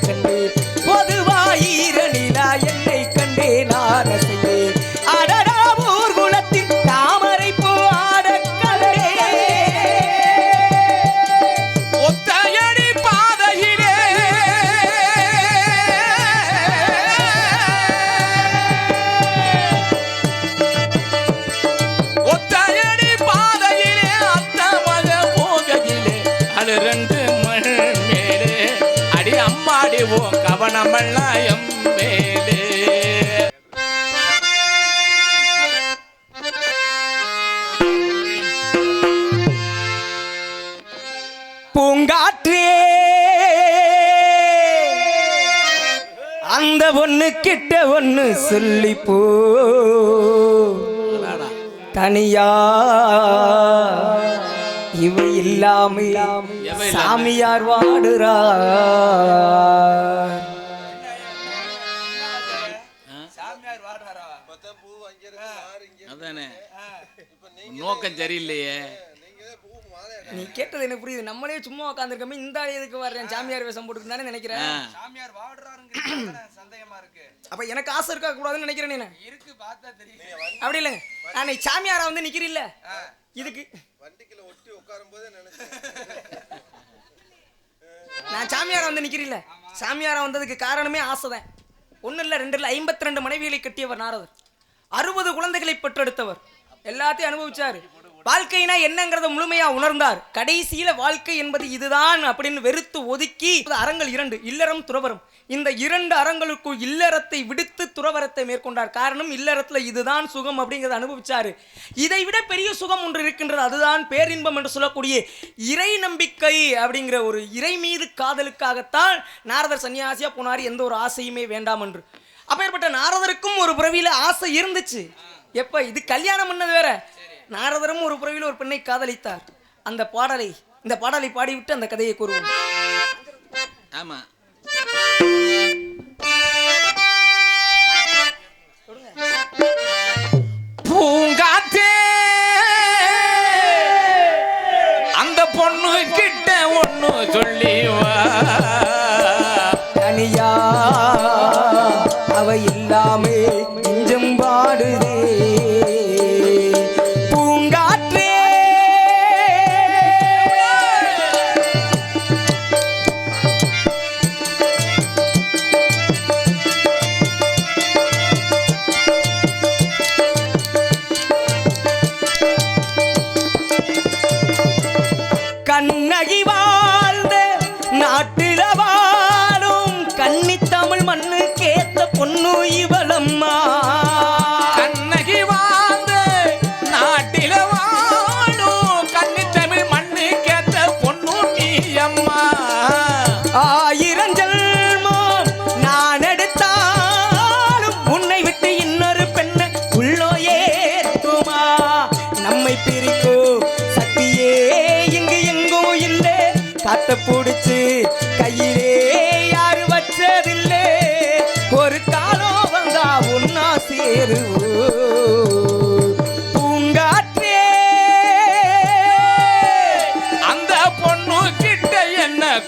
connect. ஓ கவனமெல்லாம் M மேலே. பூங்காற்றே. அந்த ஒண்ணு கிட்ட ஒண்ணு சொல்லி போ. தனியா. இவ இல்லாம சாமியார் வாடுறா அதானே. நோக்கம் சரியில்லையே. நீ கேட்டது எனக்கு புரியுது. நம்மளே சும்மா உட்காந்துருக்கோமே இந்த ஆளு எதுக்கு வர்றேன்? சாமியார் வேஷம் போட்டுக்கு தானே நினைக்கிறேன். சாமியார் சந்தேகமா இருக்கு. அப்ப எனக்கு ஆசை இருக்கா கூடாதுன்னு நினைக்கிறேன் நீ இருக்கு பார்த்தா தெரியும் அப்படி இல்லைங்க. நான் நீ சாமியாரா வந்து நிக்கிறீல்ல? இதுக்கு. வண்டிக்குள்ள ஒட்டி உட்காரும் போதே நினைச்சேன். நான் சாமியாரா வந்து நிக்கிறீல்ல? சாமியாரா வந்ததுக்கு காரணமே ஆசைதான். ஒன்றும் இல்லை ரெண்டு இல்லை ஐம்பத்தி ரெண்டு மனைவிகளை கட்டியவர் நாரதர். அறுபது குழந்தைகளை பெற்றெடுத்தவர். எல்லாத்தையும் அனுபவிச்சாரு. வாழ்க்கைனா என்னங்கிறத முழுமையா உணர்ந்தார். கடைசியில வாழ்க்கை என்பது இதுதான் அப்படின்னு வெறுத்து ஒதுக்கி அறங்கள் இரண்டு இல்லறம் துறவரம் இந்த இரண்டு அறங்களுக்குள் இல்லறத்தை விடுத்து துறவரத்தை மேற்கொண்டார். காரணம் இல்லறத்துல இதுதான் சுகம் அப்படிங்கிறத அனுபவிச்சாரு. இதை விட பெரிய சுகம் ஒன்று இருக்கின்றது அதுதான் பேரின்பம் என்று சொல்லக்கூடிய இறை நம்பிக்கை அப்படிங்கிற ஒரு இறை மீது காதலுக்காகத்தான் நாரதர் சன்னியாசியா போனார் எந்த ஒரு ஆசையுமே வேண்டாம் என்று. அப்பேற்பட்ட நாரதருக்கும் ஒரு பிறவியில ஆசை இருந்துச்சு. எப்ப? இது கல்யாணம் பண்ணது வேற. நாரதரும் ஒரு புறவில் ஒரு பெண்ணை காதலித்தார். அந்த பாடலை இந்த பாடலை பாடிவிட்டு அந்த கதையை கூறுவோம். ஆமா. மண்ணு கேத்த பொண்ணு இவளம்மா. கண்ணகி வாழ்ந்து நாட்டில வாழும். கன்னி தமிழ் மண்ணு கேட்ட பொண்ணு நீ அம்மா ஆயிரம் ஜென்மம் நான் எடுத்தாலும் உன்னை விட்டு இன்னொரு பெண்ணை உள்ளோ ஏற்றுமா? நம்மை பிரிக்கோ சக்தியே இங்கு எங்கும் இல்லை. காத்த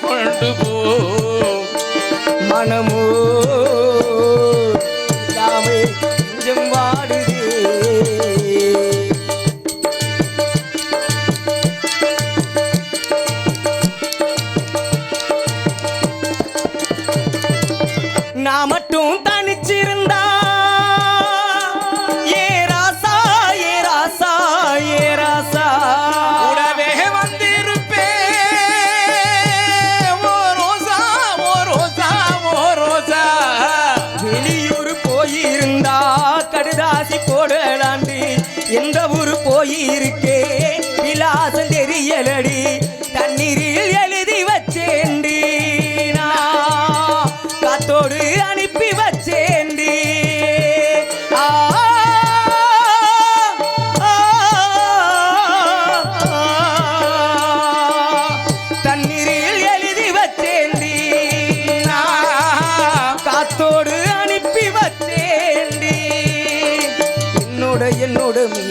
கொண்டு போ? மனமோ இல்லாமே நெஞ்சம் வாடுதே. நான் மட்டும் தனிச்சிருந்தா சொந்த ஊர் போயிருக்கே.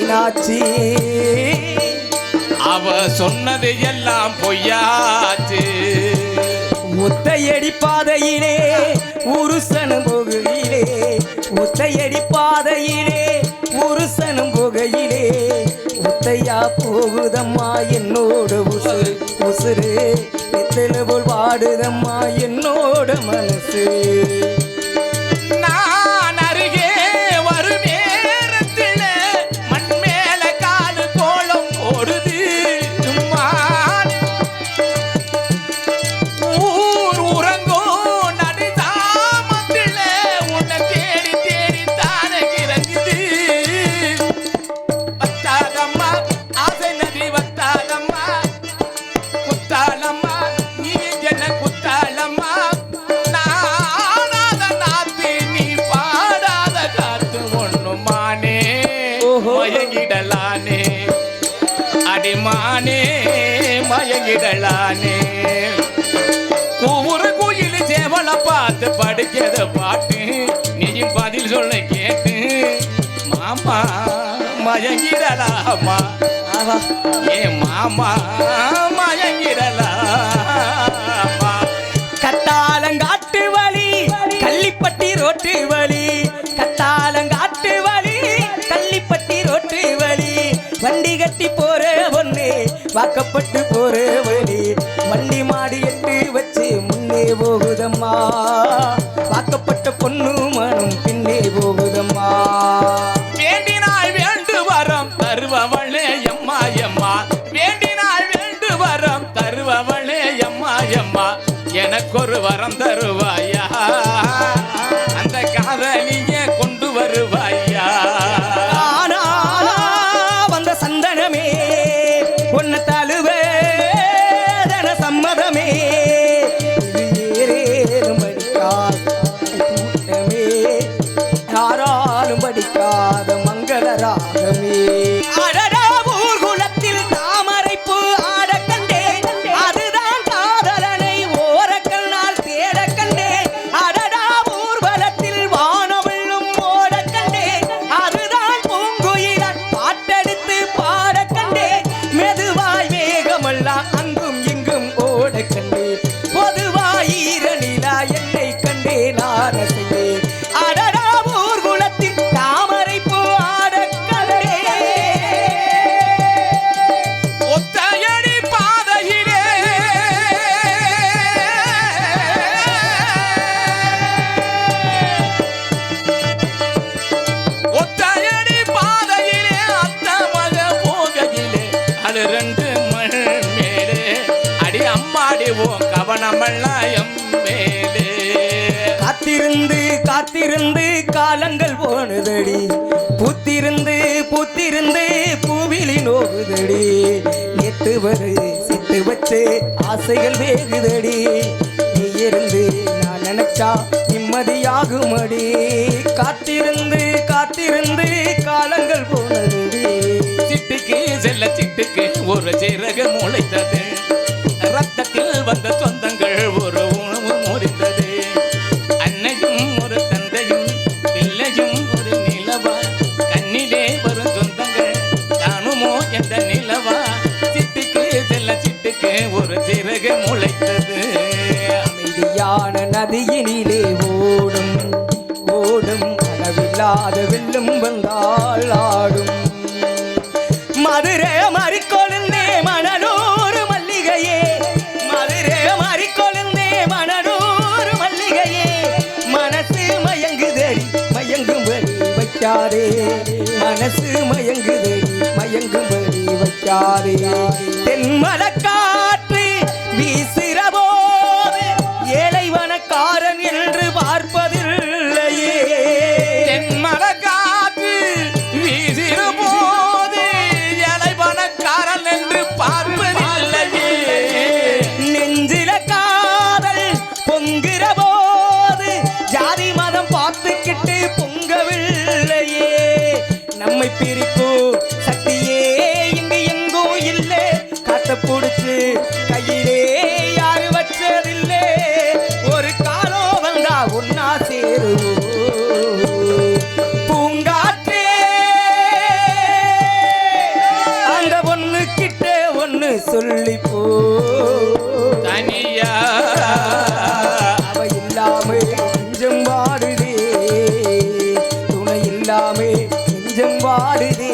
மீனாட்சி அவ சொன்னது எல்லாம் பொய்யாச்சு. முத்தையடி பாதையிலே உருசனும் போகையிலே. முத்தையடி பாதையிலே உருசனும் போகையிலே. முத்தையா போகுதம்மா என்னோட உசுறு உசுறு. எத்தனை போல் வாடுதம்மா என்னோட மனசு. மயங்கிடலானே ஒவ்வொரு கோயில் சேவல பார்த்து படிக்கிறத பாட்டு. நீயும் பதில் சொல்ல கேட்டு. மாமா மயங்கிடலாமா? ஏ மாமா மயங்கிடலாமா? கத்தாலங்காட்டு வழி கள்ளிப்பட்டி ரோட்டு வழி கத்தாலங்காட்டு வழி கள்ளிப்பட்டி ரோட்டு வழி வண்டி கட்டி போற ஒன்று வாக்கப்பட்டு எம்மா எனக்கு ஒரு வரம் தருவாயா? அந்த காதலி அம்மாடி ஓ கவனமெல்லாம் எம் மேலே. காத்திருந்து காத்திருந்து காலங்கள் போனதடி. பூத்திருந்து பூத்திருந்து பூவிலி நோகுதடி. நேத்து வரு சித்து வச்சு ஆசைகள் வேகுதடி. நீ இருந்து நான் நினைச்சா நிம்மதியாகுமடி. காத்திருந்து காத்திருந்து காலங்கள் போனதடி. சிட்டுக்கு செல்ல சிட்டுக்கு ஒரு சிறகு முளைத்தது. அமைதியான நதியினிலே ஓடும் ஓடும் அளவில்லாத வெள்ளம் வந்தால் ஆடும். மதுரை மறிக்கொழுந்தே மணலூர் மல்லிகையே மதுரை மறிக்கொழுந்தே மணலூர் மல்லிகையே. மனசு மயங்குதடி மயங்கும்படி வைக்காதே. மனசு மயங்குதடி மயங்கும்படி வைக்காதே. தென்மலக்காற்று வீசு எல்லாமே நெஞ்சம் வாடுதே.